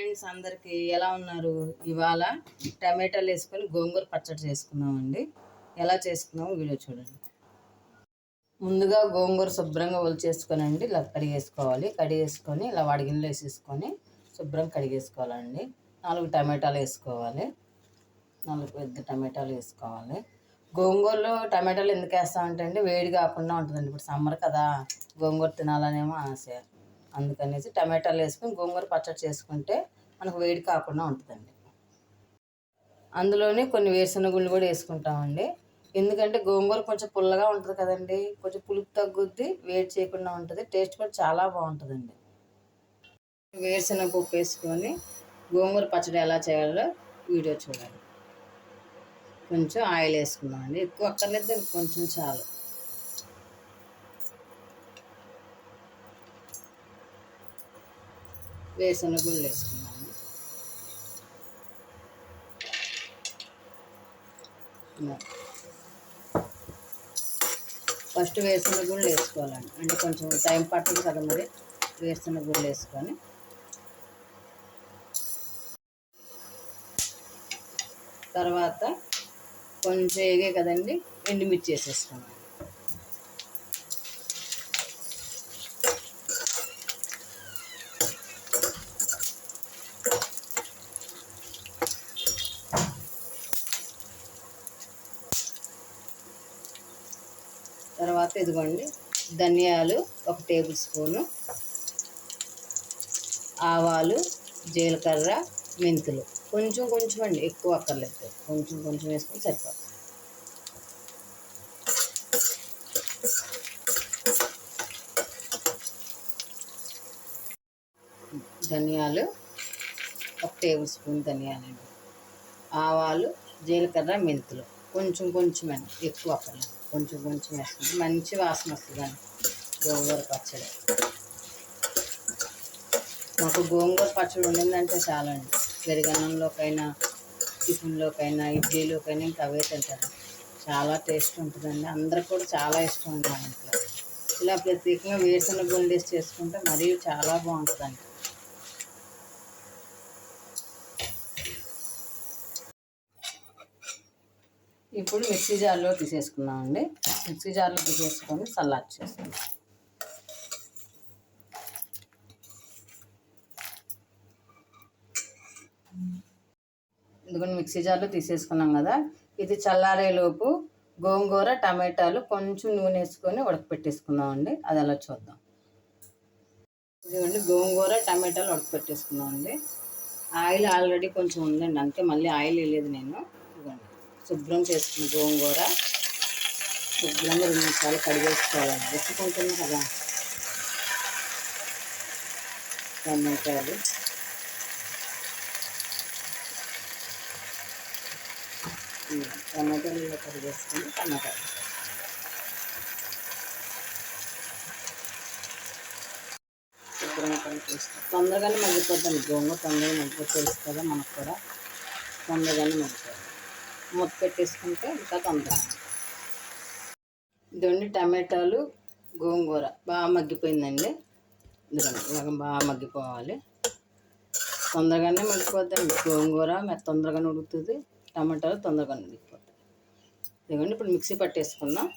Friends అందరికీ ఎలా ఉన్నారు? ఇవాళ టమాటాలు వేసుకొని గోంగూర పచ్చడి చేసుకున్నామండి. ఎలా చేసుకున్నామో వీడియో చూడండి. ముందుగా గోంగూర శుభ్రంగా ఒలిచేసుకోనండి. ఇలా కడిగేసుకోవాలి. కడిగేసుకొని ఇలా వడిగిన్నెలో వేసేసుకొని శుభ్రంగా కడిగేసుకోవాలండి. నాలుగు టమాటాలు వేసుకోవాలి. నాలుగు పెద్ద టమాటాలు వేసుకోవాలి. గోంగూరలో టమాటాలు ఎందుకు వేస్తామంటే అండి వేడి కాకుండా ఉంటుందండి. ఇప్పుడు సమ్మర్ కదా గోంగూర తినాలనేమో ఆశ. అందుకనేసి టమాటాలు వేసుకొని గోంగూర పచ్చడి చేసుకుంటే మనకు వేడి కాకుండా ఉంటుందండి. అందులోనే కొన్ని వేరుశనగ గుళ్ళు కూడా వేసుకుంటామండి. ఎందుకంటే గోంగూర కొంచెం పుల్లగా ఉంటుంది కదండి. కొంచెం పులుపు తగ్గుద్ది వేడి చేయకుండా ఉంటుంది. టేస్ట్ కూడా చాలా బాగుంటుందండి. వేరుశనగ పప్పు వేసుకొని గోంగూర పచ్చడి ఎలా చేయాలో వీడియో చూడాలి కొంచెం ఆయిల్ వేసుకున్నామండి ఎక్కువ అక్కర్లేదు కొంచెం చాలు. వేసిన గుళ్ళు వేసుకున్నాను ఫస్ట్ వేసిన గుళ్ళు వేసుకోవాలండి. అంటే కొంచెం టైం పట్టదు కదా మరి వేరుశనగ గుళ్ళు వేసుకొని. తర్వాత కొంచెం ఏగే కదండి ఎండుమిర్చి వేసేసుకున్నాను తర్వాత ఇదిగోండి ధనియాలు ఒక టేబుల్ స్పూను ఆవాలు జీలకర్ర మెంతులు. కొంచెం కొంచెం అండి ఎక్కువ అక్కర్లేదు. కొంచెం కొంచెం వేసుకొని సరిపోతుంది. ధనియాలు ఒక టేబుల్ స్పూన్ ధనియాలండి. ఆవాలు జీలకర్ర మెంతులు. కొంచెం కొంచెం అండి ఎక్కువ అక్కర్లేదు. కొంచెం కొంచెం వేసుకుంటే మంచి వాసన వస్తుందండి. గోంగూర పచ్చడి. మాకు గోంగూర పచ్చడి ఉండిందంటే చాలండి. పెరుగన్నంలోకైనా టిఫిన్లోకైనా ఇడ్లీలోకైనా ఇంకా అవే తింటారు. చాలా టేస్ట్ ఉంటుందండి. అందరికి కూడా చాలా ఇష్టం ఉంది ఇంట్లో ఇలా ప్రత్యేకంగా వేరుశనగ గుండేసి చేసుకుంటే మరియు చాలా బాగుంటుందండి. ఇప్పుడు మిక్సీ జార్లో తీసేసుకున్నామండి. మిక్సీ జార్లో తీసేసుకొని సల్లార్ చేసుకున్నాం ఇదిగోండి మిక్సీ జార్లో తీసేసుకున్నాం కదా. ఇది చల్లారేలోపు గోంగూర టమాటాలు కొంచెం నూనె వేసుకొని ఉడకపెట్టేసుకుందామండి. అది అలా చూద్దాం. ఇదిగోండి గోంగూర టమాటాలు ఉడకపెట్టేసుకున్నామండి ఆయిల్ ఆల్రెడీ కొంచెం ఉందండి అంతే. మళ్ళీ ఆయిల్ వేయలేదు నేను. శుభ్రం చేసుకుని గోంగూర. శుభ్రంగా రెండు నిమిషాలు కడిగేసుకోవాలి. వెతుకుంటుంది కదా. టమాటాలు. టమాటాలు ఇలా కడిగేసుకుని టమాటాలు. శుభ్రంగా కలిపేస్తాం తొందరగానే మగ్గిపోతుంది గోంగూర తొందరగా మగ్గిపోతుంది కదా మనకు కూడా తొందరగానే మగ్గిపోతుంది మూత పెట్టేసుకుంటే ఇంకా తొందరగా ఇదండి టమాటాలు గోంగూర. బాగా మగ్గిపోయిందండి. ఇదిగోండి బాగా మగ్గిపోవాలి. తొందరగానే మగ్గిపోద్దండి గోంగూర మెత్త తొందరగానే ఉడుకుతుంది. టమాటాలు తొందరగానే ఉడికిపోతాయి. ఇదిగోండి ఇప్పుడు మిక్సీ పట్టేసుకుందాం.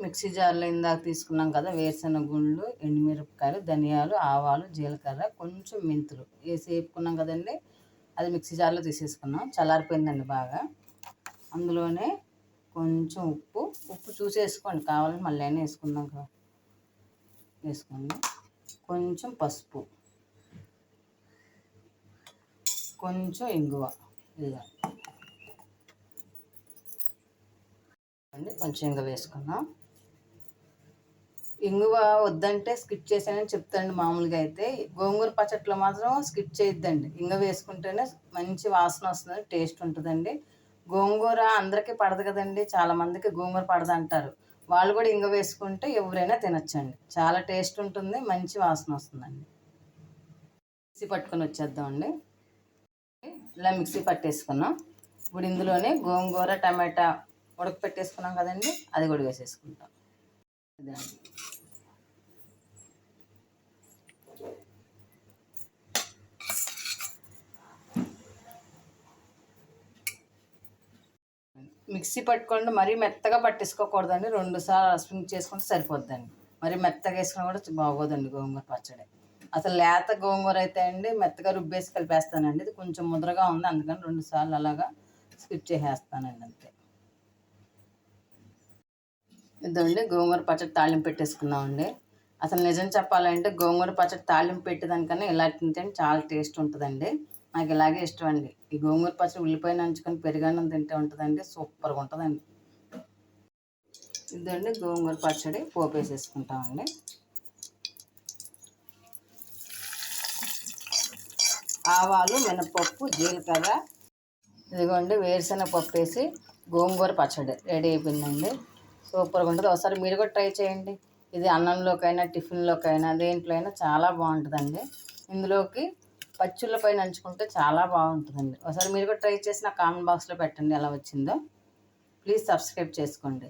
మిక్సీ జార్లో ఇందాక తీసుకున్నాం కదా వేరుశనగ గుళ్ళు ఎండుమిరపకాయలు ధనియాలు ఆవాలు జీలకర్ర కొంచెం మెంతులు. వేసి వేపుకున్నాం కదండి. అది మిక్సీ జార్లో తీసేసుకున్నాం. చల్లారిపోయిందండి బాగా. అందులోనే కొంచెం ఉప్పు. ఉప్పు చూసి వేసుకోండి మళ్ళీ అయినా వేసుకుందాం కదా. వేసుకోండి. కొంచెం పసుపు. కొంచెం ఇంగువ. ఇలా కొంచెం ఇంగువ వేసుకున్నాం ఇంగువ వద్దంటే స్కిప్ చేసానని చెప్తాండి మామూలుగా అయితే. గోంగూర పచ్చట్లో మాత్రం స్కిప్ చేయొద్దండి. ఇంగ వేసుకుంటేనే మంచి వాసన వస్తుంది టేస్ట్ ఉంటుందండి. గోంగూర అందరికీ పడదు కదండి చాలామందికి గోంగూర పడదు అంటారు. వాళ్ళు కూడా ఇంగ వేసుకుంటే ఎవరైనా తినచ్చండి. చాలా టేస్ట్ ఉంటుంది మంచి వాసన వస్తుందండి. మిక్సీ పట్టుకొని వచ్చేద్దామండి. ఇలా మిక్సీ పట్టేసుకున్నాం. ఇప్పుడు ఇందులోనే గోంగూర టమాటా ఉడకపెట్టేసుకున్నాం కదండి అది కూడా వేసేసుకుంటాం. మిక్సీ పట్టుకోండి మరీ మెత్తగా పట్టేసుకోకూడదండి రెండు సార్లు స్ప్రింగ్ చేసుకుంటే సరిపోద్దండి. మరీ మెత్తగా వేసుకున్నా కూడా బాగోదండి గోంగూర పచ్చడి. అసలు లేత గోంగూర అయితే అండి మెత్తగా రుబ్బేసి కలిపేస్తానండి. ఇది కొంచెం ముద్రగా ఉంది అందుకని రెండు సార్లు అలాగా స్కిప్ చేసేస్తానండి అంతే. ఇదండి గోంగూర పచ్చడి తాళింపు పెట్టేసుకున్నామండి అసలు నిజం చెప్పాలంటే గోంగూర పచ్చడి తాళింపు పెట్టేదానికన్నా ఇలా తింటే చాలా టేస్ట్ ఉంటుందండి. నాకు ఇలాగే ఇష్టం అండి. ఈ గోంగూర పచ్చడి ఉల్లిపాయ నంచుకొని పెరుగన్నం తింటే ఉంటుందండి. సూపర్గా ఉంటుందండి. ఇదండి గోంగూర పచ్చడి పోపు వేసేసుకుంటామండి ఆవాలు మినపప్పు జీలకర్ర. ఇదిగోండి వేరుశెనగ పప్పు వేసి గోంగూర పచ్చడి రెడీ అయిపోయిందండి. సూపర్గా ఉంటుంది. ఒకసారి మీరు కూడా ట్రై చేయండి. ఇది అన్నంలోకైనా టిఫిన్లోకైనా దేంట్లో అయినా చాలా బాగుంటుందండి. ఇందులోకి పచ్చులపై నంచుకుంటే చాలా బాగుంటుందండి. ఒకసారి మీరు కూడా ట్రై చేసి నా కామెంట్ బాక్స్లో పెట్టండి ఎలా వచ్చిందో. ప్లీజ్ సబ్స్క్రైబ్ చేసుకోండి.